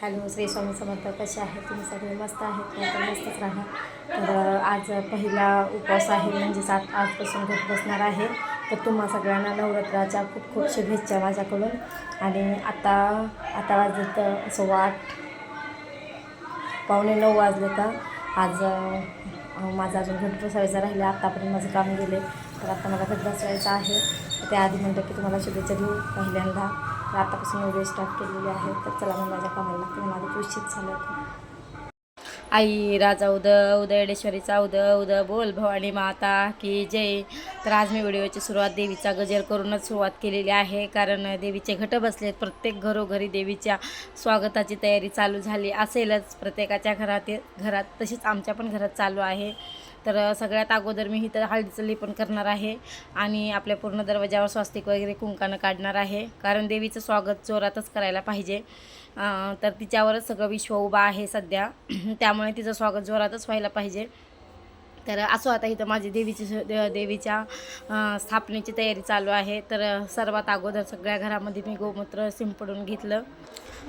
Hello Shri Swami Samarth कसे आहेत तुम्ही सगळे मस्त आहेत? तर मस्तच राहा तर आज पहिला उपवास आहे म्हणजेच आज आजपासून घट बसणार आहे. तर तुम्हा सगळ्यांना नवरात्राच्या खूप खूप शुभेच्छा माझ्याकडून. आणि आता आता वाजत असं वाट पावणे नऊ वाजले का? आज माझा अजून घट बसवायचा राहिला. आत्तापर्यंत माझं काम गेले. तर आता मला घट बसवायचं आहे. त्याआधी म्हणतो की तुम्हाला शुभेच्छा देऊ पहिल्यांदा. तर आतापासून व्हिडिओ स्टार्ट केलेले आहे तर चला मी माझ्या कामाला लागते माझं उशीत झालं होतं आई राजा उद उदयडेश्वरीचा उद उद बोल भवानी माता की जय. तर आज मी व्हिडिओची सुरुवात देवीचा गजर करूनच सुरुवात केलेली आहे. कारण देवीचे घट बसलेत. प्रत्येक घरोघरी देवीच्या स्वागताची तयारी चालू झाली असेलच. प्रत्येकाच्या घरात घरात तशीच आमच्या पण घरात चालू आहे. तर सगळ्यात अगोदर मी इथं हळदीचं लेपन करणार आहे आणि आपल्या पूर्ण दरवाजावर स्वास्तिक वगैरे कुंकानं काढणार आहे. कारण देवीचं स्वागत जोरातच करायला पाहिजे. तर तिच्यावरच सगळं विश्व उभा आहे सध्या. त्यामुळे तिचं स्वागत जोरातच व्हायला पाहिजे. तर असो आता इथं माझी देवीची देवीच्या स्थापनेची तयारी चालू आहे. तर सर्वात अगोदर सगळ्या घरामध्ये मी गोमूत्र शिंपडून घेतलं.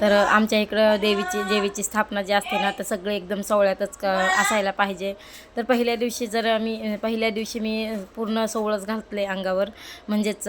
तर आमच्या इकडं देवीची देवीची स्थापना जी असते ना तर सगळे एकदम सोहळ्यातच क असायला पाहिजे. तर पहिल्या दिवशी जर मी पहिल्या दिवशी मी पूर्ण सोवळंच घातले अंगावर. म्हणजेच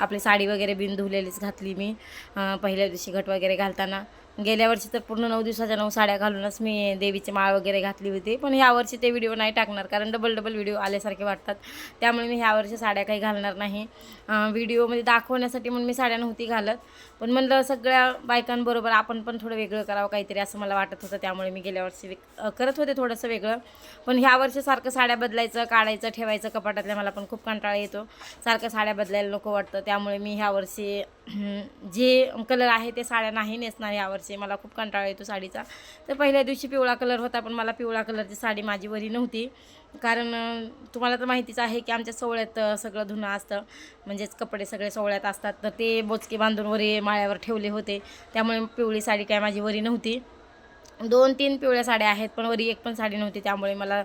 आपली साडी वगैरे बिन धुलेलीच घातली मी पहिल्या दिवशी घट वगैरे घालताना. गेल्या वर्षी तर पूर्ण नऊ दिवसाच्या नऊ साड्या घालूनच मी देवीची माळ वगैरे घातली होती. पण ह्या वर्षी ते व्हिडिओ नाही टाकणार कारण डबल डबल व्हिडिओ आल्यासारखे वाटतात. त्यामुळे मी ह्यावर्षी साड्या काही घालणार नाही. व्हिडिओमध्ये दाखवण्यासाठी म्हणून मी साड्या नव्हती घालत. पण म्हणलं सगळ्या बायकांबरोबर आपण पण थोडं वेगळं करावं काहीतरी असं मला वाटत होतं. त्यामुळे मी गेल्या वर्षी करत होते थोडंसं वेगळं. पण ह्या वर्षी सारखं साड्या बदलायचं काढायचं ठेवायचं कपाटातल्या मला पण खूप कंटाळा येतो. सारखं साड्या बदलायला नको वाटतं. त्यामुळे मी ह्यावर्षी जे कलर आहे ते साड्या नाही नेसणार यावर्षी. मला खूप कंटाळा येतो साडीचा. तर पहिल्या दिवशी पिवळा कलर होता पण मला पिवळा कलरची साडी माझी वरी नव्हती. कारण तुम्हाला तर माहितीच आहे की आमच्या सोहळ्यात सगळं धुणं असतं. म्हणजेच कपडे सगळे सोहळ्यात असतात. तर ते बोचके बांधून वरी माळ्यावर ठेवले होते. त्यामुळे पिवळी साडी काय माझी वरी नव्हती. दोन तीन पिवळ्या साड्या आहेत पण वरी एक पण साडी नव्हती त्यामुळे मला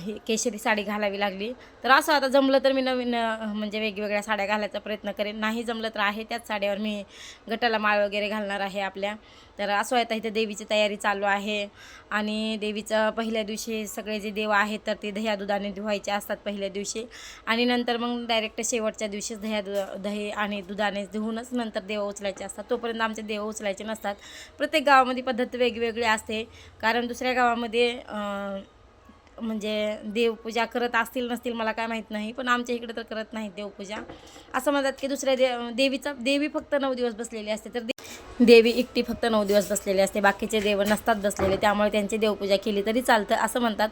ही केशरी साडी घालावी लागली. तर असं आता जमलं तर मी नवीन म्हणजे वेगवेगळ्या साड्या घालायचा प्रयत्न करेन. नाही जमलं तर आहे त्याच साड्यावर. मी गटाला माळ वगैरे घालणार आहे आपल्या. तर असं आता इथे देवीची तयारी चालू आहे. आणि देवीचं पहिल्या दिवशी सगळे जे देव आहेत तर ते दह्या दुधाने धुवायचे असतात पहिल्या दिवशी. आणि नंतर मग डायरेक्ट शेवटच्या दिवशीच दह्या दु दही आणि दुधाने धुवूनच नंतर देव उचलायचे असतात. तोपर्यंत आमचे देव उचलायचे नसतात. प्रत्येक गावामध्ये पद्धत वेगवेगळी असते. कारण दुसऱ्या गावामध्ये म्हणजे देवपूजा करत असतील नसतील मला काय माहीत नाही. पण आमच्या इकडे तर करत नाहीत देवपूजा. असं म्हणतात की दुसऱ्या दे देवीचा देवी फक्त नऊ दिवस बसलेली असते. तर देवी एकटी फक्त नऊ दिवस बसलेली असते बाकीचे देव नसतात बसलेले त्यामुळे त्यांची देवपूजा केली तरी चालतं असं म्हणतात.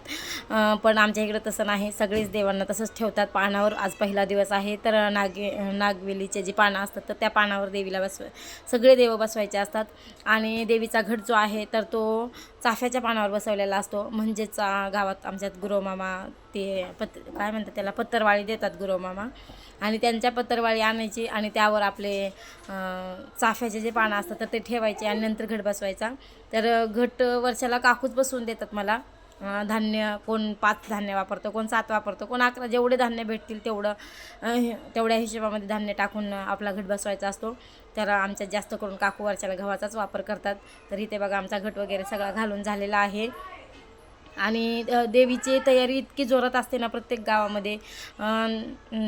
पण आमच्या इकडं तसं नाही सगळेच देवांना तसंच ठेवतात पानावर. आज पहिला दिवस आहे तर नागे नागवेलीचे जी पानं असतात तर त्या पानावर देवीला बसव सगळे देव बसवायचे असतात. आणि देवीचा घट जो आहे तर तो चाफ्याच्या पानावर बसवलेला असतो. म्हणजेच गावात आमच्यात गुरुमामा ते पत काय म्हणतात त्याला पत्तरवाळी देतात गुरुमामा. आणि त्यांच्या पत्रवाळी आणायची आणि त्यावर आपले चाफ्याचे जे पानं असतात तर ते ठेवायचे आणि नंतर घट बसवायचा. तर घट वर्षाला काकूच बसवून देतात मला. धान्य कोण पाच धान्य वापरतं कोण सात वापरतो कोण अकरा जेवढे धान्य भेटतील तेवढं हे- तेवढ्या हिशोबामध्ये धान्य टाकून आपला घट बसवायचा असतो. तर आमच्या जास्त करून काकू वर्षाला गव्हाचाच वापर करतात. तर इथे बघा आमचा घट वगैरे सगळा घालून झालेला आहे. आणि देवीची तयारी इतकी जोरात असते ना प्रत्येक गावामध्ये.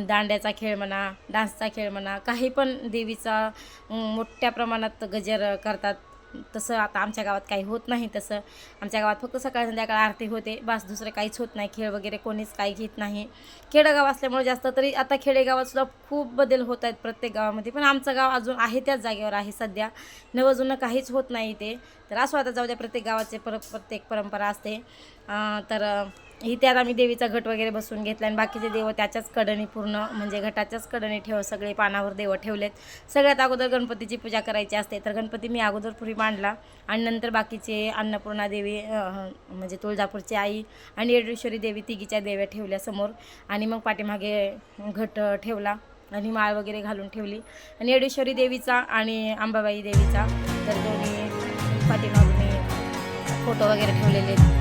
दांड्याचा खेळ म्हणा डान्सचा खेळ म्हणा काही पण देवीचा मोठ्या प्रमाणात गजर करतात. तसं आता आमच्या गावात काही होत नाही तसं. आमच्या गावात फक्त सकाळ संध्याकाळ आरती होते. बस दुसरं काहीच होत नाही. खेळ वगैरे कोणीच काही घेत नाही. खेडेगाव असल्यामुळे जास्त तरी आता खेडेगावातसुद्धा खूप बदल होत आहेत प्रत्येक गावामध्ये. पण आमचं गाव अजून आहे त्याच जागेवर आहे सध्या. नवं जुनं काहीच होत नाही ते तर असं आता जाऊ द्या प्रत्येक गावाचे पर प्रत्येक परंपरा असते. तर ही त्यात आम्ही देवीचा घट वगैरे बसून घेतला आणि बाकीचे देव त्याच्याच कडणी पूर्ण म्हणजे घटाच्याच कडणी ठेव सगळे पानावर देव ठेवलेत. सगळ्यात अगोदर गणपतीची पूजा करायची असते तर गणपती मी अगोदर पुरी मांडला आणि नंतर बाकीचे अन्नपूर्णा देवी म्हणजे तुळजापूरची आई आणि येडेश्वरी देवी तिघीच्या देव्या ठेवल्या समोर आणि मग पाठीमागे घट ठेवला आणि माळ वगैरे घालून ठेवली. आणि येडेश्वरी देवीचा आणि अंबाबाई देवीचा तर दोन्ही पाठीमागून फोटो वगैरे ठेवलेले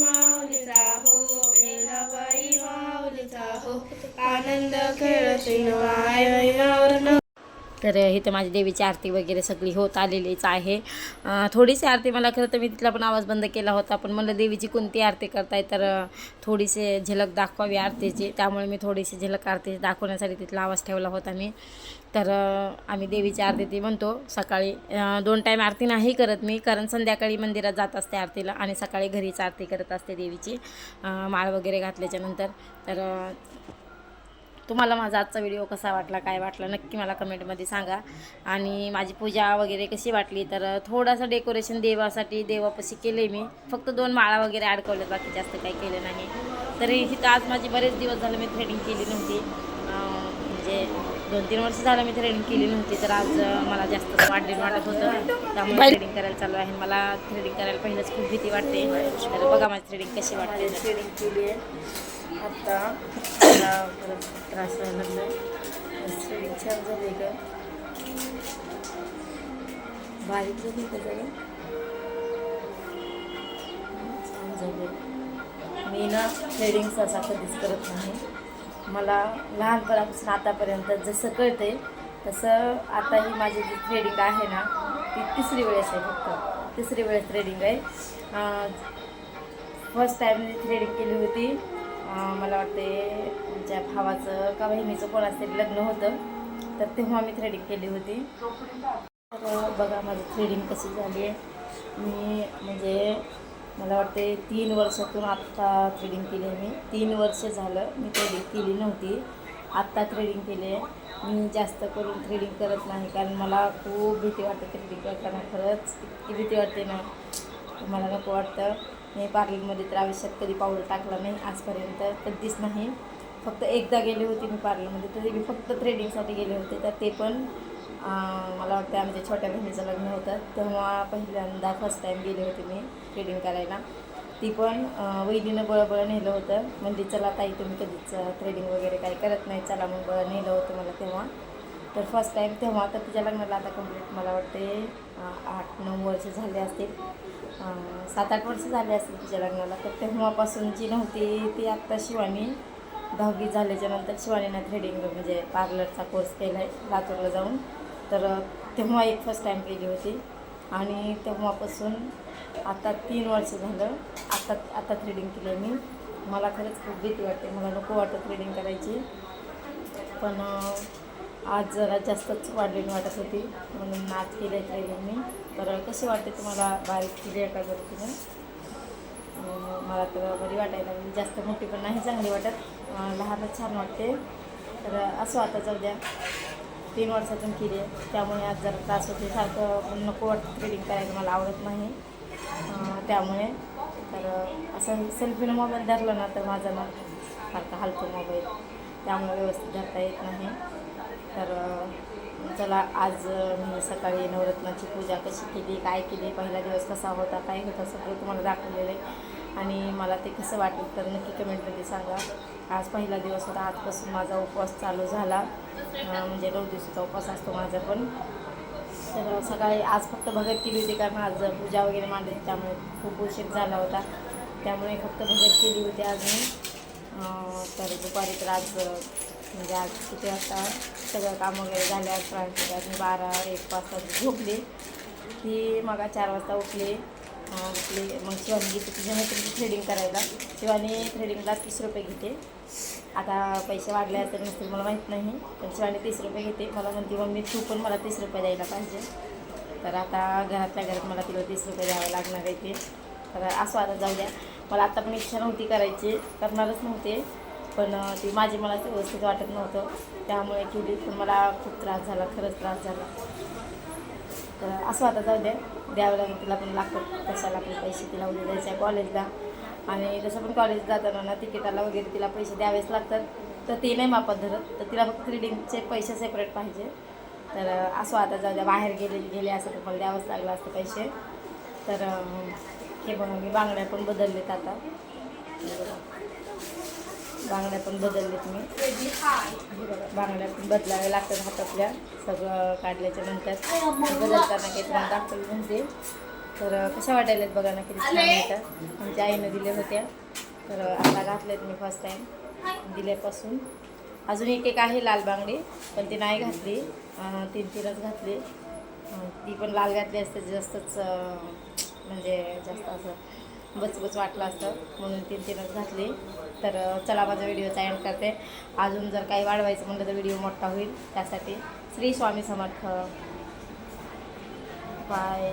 माऊलीचा हो पेलाबाई माऊलीचा हो आनंद खेळ शिणवाय तर इथं माझी देवीची आरती वगैरे सगळी होत आलेलीच आहे. थोडीशी आरती मला खरं तर मी तिथला पण आवाज बंद केला होता पण मला देवीची कोणती आरती करताय? तर थोडीशी झलक दाखवावी आरतीची. त्यामुळे मी थोडीशी झलक आरती दाखवण्यासाठी तिथला आवाज ठेवला होता मी. तर आम्ही देवीची आरती ती म्हणतो सकाळी. दोन टाईम आरती नाही करत मी कारण संध्याकाळी मंदिरात जात असते आरतीला आणि सकाळी घरीच आरती करत असते देवीची माळ वगैरे घातल्याच्यानंतर तर तुम्हाला माझा आजचा व्हिडिओ कसा वाटला काय वाटला नक्की मला कमेंटमध्ये सांगा. आणि माझी पूजा वगैरे कशी वाटली तर थोडंसं डेकोरेशन देवासाठी देवापाशी केले मी. फक्त दोन माळा वगैरे अडकवल्यात बाकी जास्त काही केलं नाही. तरी इथं आज माझे बरेच दिवस झाले मी थ्रेडिंग केली नव्हती. म्हणजे दोन तीन वर्ष झालं मी थ्रेडिंग केली नव्हती तर आज मला जास्त वाढलेलं वाटत होतं. त्यामुळे थ्रेडिंग करायला चालू आहे. मला थ्रेडिंग करायला पहिलंच खूप भीती वाटते. तर बघा माझी थ्रेडिंग कशी वाटते. थ्रेडिंग केली आहे. आता मला परत त्रास व्हायला लागला थ्रेडिंग छान झाली का बारीक झाली का जरा. छान झाली मी ना थ्रेडिंग सहसा कधीच करत नाही. मला लहानपणापासून आतापर्यंत जसं कळते तसं आता ही माझी जी थ्रेडिंग आहे ना ती तिसरी वेळेस आहे फक्त. तिसरी वेळेस थ्रेडिंग आहे. फर्स्ट टाईम मी थ्रेडिंग केली होती. मला वाटते आमच्या भावाचं का बहिणीचं कोणाचं तरी लग्न होतं तर तेव्हा मी थ्रेडिंग केली होती. तर बघा माझी थ्रेडिंग कशी झाली आहे. मी म्हणजे मला वाटते तीन वर्षातून आत्ता थ्रेडिंग केली आहे मी. तीन वर्ष झालं मी थ्रेडिंग केली नव्हती. आत्ता थ्रेडिंग केली आहे. मी जास्त करून थ्रेडिंग करत नाही कारण मला खूप भीती वाटते थ्रेडिंग करताना. खरंच इतकी भीती वाटते ना. मला नको वाटतं. मी पार्लरमध्ये तर आयुष्यात कधी पाऊल टाकलं नाही आजपर्यंत. कधीच नाही. फक्त एकदा गेले होते मी पार्लरमध्ये. तरी मी फक्त थ्रेडिंगसाठी गेले होते. तर ते पण मला वाटतं आमच्या छोट्या बहिणीचं लग्न होतं. तेव्हा पहिल्यांदा फर्स्ट टाईम गेले होते मी थ्रेडिंग करायला. ती पण वहिनीनं बळबळ नेलं होतं. म्हणजे चला ताई तुम्ही कधीच थ्रेडिंग वगैरे काही करत नाही. चला मग बळ नेलं होतं मला तेव्हा. तर फर्स्ट टाईम तेव्हा तर तिच्या लग्नाला आता कंप्लीट मला वाटते आठ नऊ वर्ष झाले असतील. सात आठ वर्ष झाले असतील तिच्या लग्नाला. तर तेव्हापासून जी नव्हती ती आत्ता शिवानी दहावी झाल्याच्यानंतर शिवानीनं थ्रेडिंग म्हणजे पार्लरचा कोर्स केला आहे लातूरला जाऊन. तर तेव्हा एक फर्स्ट टाईम केली होती. आणि तेव्हापासून आता तीन वर्ष झालं आता आता थ्रेडिंग केलं आहे मी. मला खरंच खूप भीती वाटते. मला नको वाटत थ्रेडिंग करायची. पण आज जरा जास्तच वाढलेली वाटत होती. म्हणून आज केलं आहे थ्रेडिंग मी. तर कशी वाटते तुम्हाला बारीक केली आहे का तुम्ही मला तर बरी वाटायला जास्त मोठी पण नाही चांगली वाटत. लहानच छान वाटते. तर असं आता जाऊ द्या. तीन वर्षातून केली आहे. त्यामुळे आज जरा त्रास होते सारखं नको वाटतं थ्रेडिंग करायला. मला आवडत नाही. त्यामुळे. तर असं सेल्फीनं मोबाईल धरला ना तर माझा ना सारखा हलतो मोबाईल त्यामुळे व्यवस्थित धरता येत नाही. तर चला आज मी सकाळी नवरत्नाची पूजा कशी केली काय केली पहिला दिवस कसा होता काय होता सगळं तुम्हाला दाखवलेलं आहे. आणि मला ते कसं वाटेल तर नक्की कमेंटमध्ये सांगा. आज पहिला दिवस होता आजपासून माझा उपवास चालू झाला. म्हणजे नऊ दिवसाचा उपवास असतो माझा पण. तर सकाळी आज फक्त भगत केली होती कारण आज पूजा वगैरे मांडली त्यामुळे खूप उशीर झाला होता. त्यामुळे फक्त भगत केली होती आज मी. तर दुपारी तर आज म्हणजे आज किती वाजता? सगळं काम वगैरे झाले आज फ्रान्सचे आज मी बारा एक वाजता झोपले. की मग चार वाजता उठले. आपले मग शिवानी घेते. तिच्या मैत्रिणी थ्रेडिंग करायला. शिवानी थ्रेडिंगला तीस रुपये घेते. आता पैसे वाढले तर नसतील मला माहीत नाही. पण शिवानी तीस रुपये घेते. मला म्हणते मम्मी तू पण मला तीस रुपये द्यायला पाहिजे. तर आता घरातल्या घरात मला तिला तीस रुपये द्यावे लागणार आहे ते. तर असं आता जाऊ द्या. मला आता पण इच्छा नव्हती करायची. करणारच नव्हते. पण ती माझी मला व्यवस्थित वाटत नव्हतं. त्यामुळे केली. पण मला खूप त्रास झाला. खरंच त्रास झाला. तर असं आता जाऊ द्या द्यावं लागेल तिला पण लागतात कशाला आपले पैसे तिला उद्या द्यायचे आहे कॉलेजला आणि जसं पण कॉलेज जाताना ना तिकिटाला वगैरे तिला पैसे द्यावेच लागतात. तर ते नाही मापात धरत. तर तिला फक्त रिडिंगचे पैसे सेपरेट पाहिजे. तर असं आता जाऊ द्या बाहेर गेले गेले असं तर मला द्यावंच लागलं असतं पैसे. तर हे बघा मी बांगड्या पण बदललेत आता. बांगड्या पण बदललेत मी. बांगड्या पण बदलाव्या लागतात हातातल्या. सगळं काढल्याच्या नंतर. बदलताना काही तुम्हाला दाखवलं म्हणते तर कशा वाटायल्यात बघा ना किती छान येतात आमच्या आईनं दिल्या होत्या. तर आता घातल्यात मी फर्स्ट टाईम दिल्यापासून. अजून एक एक आहे लाल बांगडी पण ती नाही घातली. तीन तीनच घातली. ती पण लाल घातली असते जास्तच म्हणजे जास्त असं बचबच वाटलं असतं. म्हणून तीन तीनच घातली. तर चला माझा व्हिडिओचा एंड करते. अजून जर काही वाढवायचं म्हणलं तर व्हिडिओ मोठा होईल. त्यासाठी श्री स्वामी समर्थ. बाय